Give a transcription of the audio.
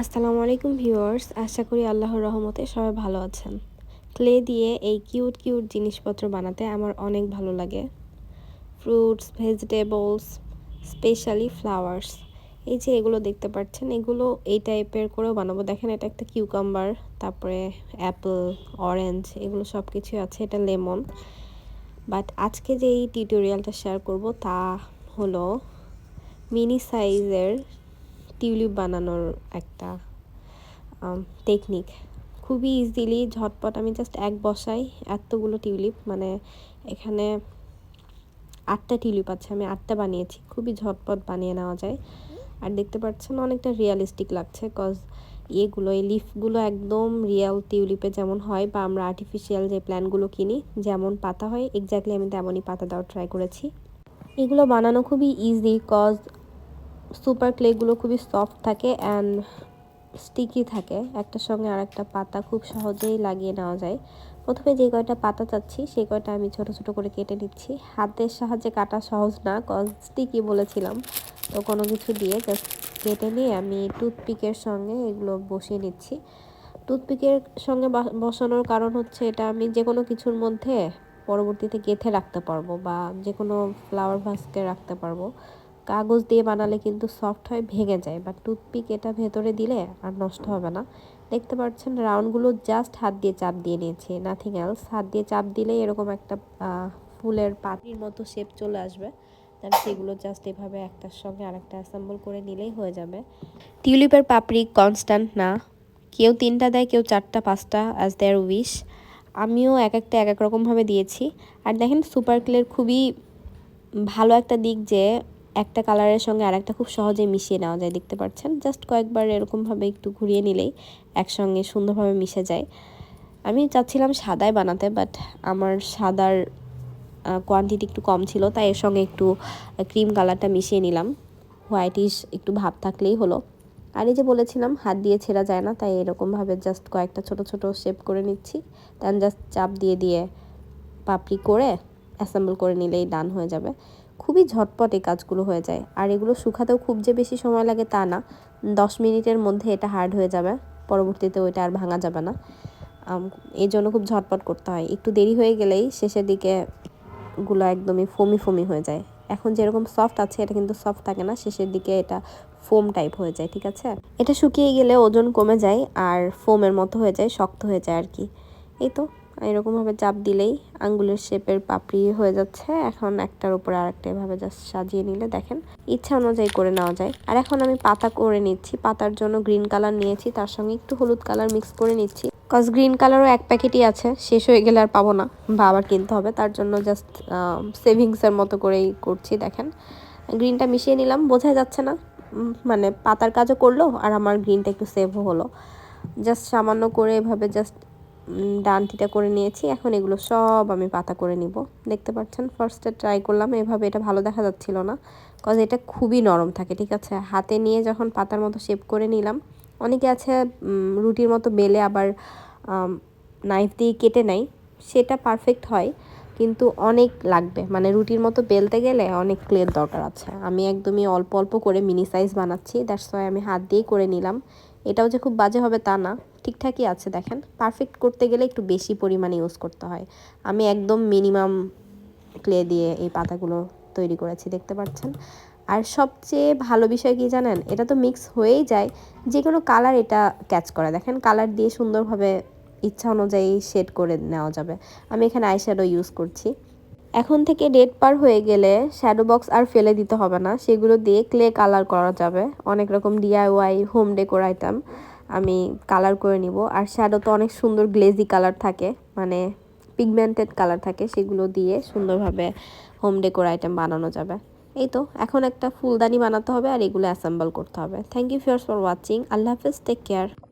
আসসালামু আলাইকুম ভিউয়ার্স, আশা করি আল্লাহর রহমতে সবাই ভালো আছেন। ক্লে দিয়ে এই কিউট কিউট জিনিসপত্র বানাতে আমার অনেক ভালো লাগে। Fruits, vegetables, specially flowers. এই যে এগুলো দেখতে পাচ্ছেন, এগুলো এই টাইপের করেও বানাবো। দেখেন, এটা একটা কিউকাম্বার, তারপরে অ্যাপেল, অরেঞ্জ, এগুলো সব কিছু আছে। এটা লেমন। বাট আজকে যে এই টিউটোরিয়ালটা শেয়ার করব তা হলো মিনি সাইজের টিউলিপ বানানোর একটা টেকনিক খুবই ইজিলি ঝটপট আমি জাস্ট এক বসাই এতগুলো টিউলিপ মানে এখানে আটটা টিউলিপ আছে, আমি আটটা বানিয়েছি, খুবই ঝটপট বানিয়ে নেওয়া যায়। আর দেখতে পাচ্ছেন অনেকটা রিয়ালিস্টিক লাগছে কজ ইয়েগুলো, এই লিফগুলো একদম রিয়েল টিউলিপে যেমন হয় বা আমরা আর্টিফিশিয়াল যে প্ল্যানগুলো কিনি, যেমন পাতা হয় এক্স্যাক্টলি আমি তেমনই পাতা দেওয়ার ট্রাই করেছি। এগুলো বানানো খুবই ইজি কজ সুপার ক্লেগুলো খুবই সফট থাকে অ্যান্ড স্টিকি থাকে। একটার সঙ্গে আর একটা পাতা খুব সহজেই লাগিয়ে নেওয়া যায়। প্রথমে যে কয়টা পাতা চাচ্ছি সেই কয়টা আমি ছোট ছোট করে কেটে নিচ্ছি। হাতের সাহায্যে কাটা সহজ না কজ স্টিকি বলেছিলাম। তো কোনো কিছু দিয়ে জাস্ট কেটে নিয়ে আমি টুথপিকের সঙ্গে এগুলো বসিয়ে নিচ্ছি। টুথপিকের সঙ্গে বসানোর কারণ হচ্ছে এটা আমি যে কোনো কিছুর মধ্যে পরবর্তীতে গেঁথে রাখতে পারব বা যে কোনো ফ্লাওয়ার ভাসকে রাখতে পারব। কাগজ দিয়ে বানালে কিন্তু সফট হয়, ভেঙে যায়। বা টুথপিক এটা ভেতরে দিলে আর নষ্ট হবে না। দেখতে পাচ্ছেন রাউন্ডগুলো জাস্ট হাত দিয়ে চাপ দিয়ে নিয়েছি নাথিং এলস হাত দিয়ে চাপ দিলেই এরকম একটা ফুলের পাতির মতো শেপ চলে আসবে। তাহলে সেগুলো জাস্ট এভাবে একটার সঙ্গে আরেকটা অ্যাসেম্বল করে নিলেই হয়ে যাবে। টিউলিপের পাপড়ি কনস্ট্যান্ট না। কেউ তিনটা দেয়, কেউ চারটা, পাঁচটা অ্যাজ দেয়ার উইশ আমিও এক একটা এক এক রকমভাবে দিয়েছি। আর দেখেন সুপার ক্লের খুবই ভালো একটা দিক যে একটা কালারের সঙ্গে আর একটা খুব সহজে মিশিয়ে নেওয়া যায়, দেখতে পাচ্ছেন? জাস্ট কয়েকবার এরকমভাবে একটু ঘুরিয়ে নিলেই একসঙ্গে সুন্দরভাবে মিশে যায়। আমি চাচ্ছিলাম সাদায় বানাতে বাট আমার সাদার কোয়ান্টিটি একটু কম ছিল, তাই এর সঙ্গে একটু ক্রিম কালারটা মিশিয়ে নিলাম। হোয়াইটিশ একটু ভাব থাকলেই হলো। আর এই যে বলেছিলাম, হাত দিয়ে ছেঁড়া যায় না, তাই এরকমভাবে জাস্ট কয়েকটা ছোট ছোট শেপ করে নিচ্ছি। দেন জাস্ট চাপ দিয়ে দিয়ে পাপড়ি করে অ্যাসেম্বল করে নিলেই ডান হয়ে যাবে। খুবই ঝটপট এই কাজগুলো হয়ে যায়। আর এগুলো শুকাতেও খুব যে বেশি সময় লাগে তা না। দশ মিনিটের মধ্যে এটা হার্ড হয়ে যাবে। পরবর্তীতে ওইটা আর ভাঙা যাবে না। এই জন্য খুব ঝটপট করতে হয়। একটু দেরি হয়ে গেলেই শেষের দিকে গুলো একদমই ফোমি ফোমি হয়ে যায়। এখন যেরকম সফট আছে, এটা কিন্তু সফট থাকে না। শেষের দিকে এটা ফোম টাইপ হয়ে যায়, ঠিক আছে? এটা শুকিয়ে গেলে ওজন কমে যায় আর ফোমের মতো হয়ে যায়, শক্ত হয়ে যায় আর কি। এই তো। এরকমভাবে চাপ দিলেই আঙ্গুলের শেপের পাপড়ি হয়ে যাচ্ছে। এখন একটার উপরে আরেকটা এভাবে জাস্ট সাজিয়ে নিলে দেখেন, ইচ্ছা অনুযায়ী করে নেওয়া যায়। আর এখন আমি পাতা করে নিচ্ছি, পাতার জন্য গ্রিন কালার নিয়েছি, তার সঙ্গে একটু হলুদ কালার মিক্স করে নিচ্ছি। কজ গ্রিন কালারও এক প্যাকেটই আছে, শেষ হয়ে গেলে আর পাবো না, বা আবার কিনতে হবে। তার জন্য জাস্ট সেভিংসের মতো করেই করছি, দেখেন। গ্রিনটা মিশিয়ে নিলাম বোঝা যাচ্ছে না মানে পাতার কাজও করল, আর আমার গ্রিনটা একটু সেভও হলো। জাস্ট সামান্য করে এভাবে জাস্ট ডানটিটা করে নিয়েছি। এখন এগুলো সব আমি পাতা করে নিব। দেখতে পাচ্ছেন ফার্স্টে ট্রাই করলাম, এভাবে এটা ভালো দেখা যাচ্ছিল না। কজ এটা খুবই নরম থাকে, ঠিক আছে? হাতে নিয়ে যখন পাতার মতো শেপ করে নিলাম, অনেকে আছে রুটির মতো বেলে আবার নাইফ দিয়ে কেটে নেয়, সেটা পারফেক্ট হয়, কিন্তু অনেক লাগবে। মানে রুটির মতো বেলতে গেলে অনেক ক্লের দরকার আছে। আমি একদমই অল্প অল্প করে মিনি সাইজ বানাচ্ছি দ্যাটস ওয়াই আমি হাত দিয়েই করে নিলাম। এটাও যে খুব বাজে হবে তা না। ঠিকঠাকই আছে, দেখেন। পারফেক্ট করতে গেলে একটু বেশি পরিমাণে ইউজ করতে হয়। আমি একদম মিনিমাম ক্লে দিয়ে এই পাতাগুলো তৈরি করেছি, দেখতে পাচ্ছেন? আর সবচেয়ে ভালো বিষয় কি জানেন? এটা তো মিক্স হয়েই যায়। যে কোনো কালার এটা ক্যাচ করে। দেখেন কালার দিয়ে সুন্দরভাবে ইচ্ছা অনুযায়ী শেড করে নেওয়া যাবে। আমি এখানে আইশ্যাডো ইউজ করছি। এখন থেকে ডেট পার হয়ে গেলে শ্যাডো বক্স আর ফেলে দিতে হবে না। সেগুলো দিয়ে ক্লে কালার করা যাবে। অনেক রকম ডিআইওয়াই হোম ডেকোর আইটেম আমি কালার করে নিব। আর শ্যাডো তো অনেক সুন্দর গ্লেজি কালার থাকে মানে পিগমেন্টেড কালার থাকে, সেগুলো দিয়ে সুন্দরভাবে হোম ডেকোর আইটেম বানানো যাবে। এই তো, এখন একটা ফুলদানি বানাতে হবে আর এগুলো অ্যাসেম্বল করতে হবে। Thank you fears for watching আল্লাহ হাফিজ টেক কেয়ার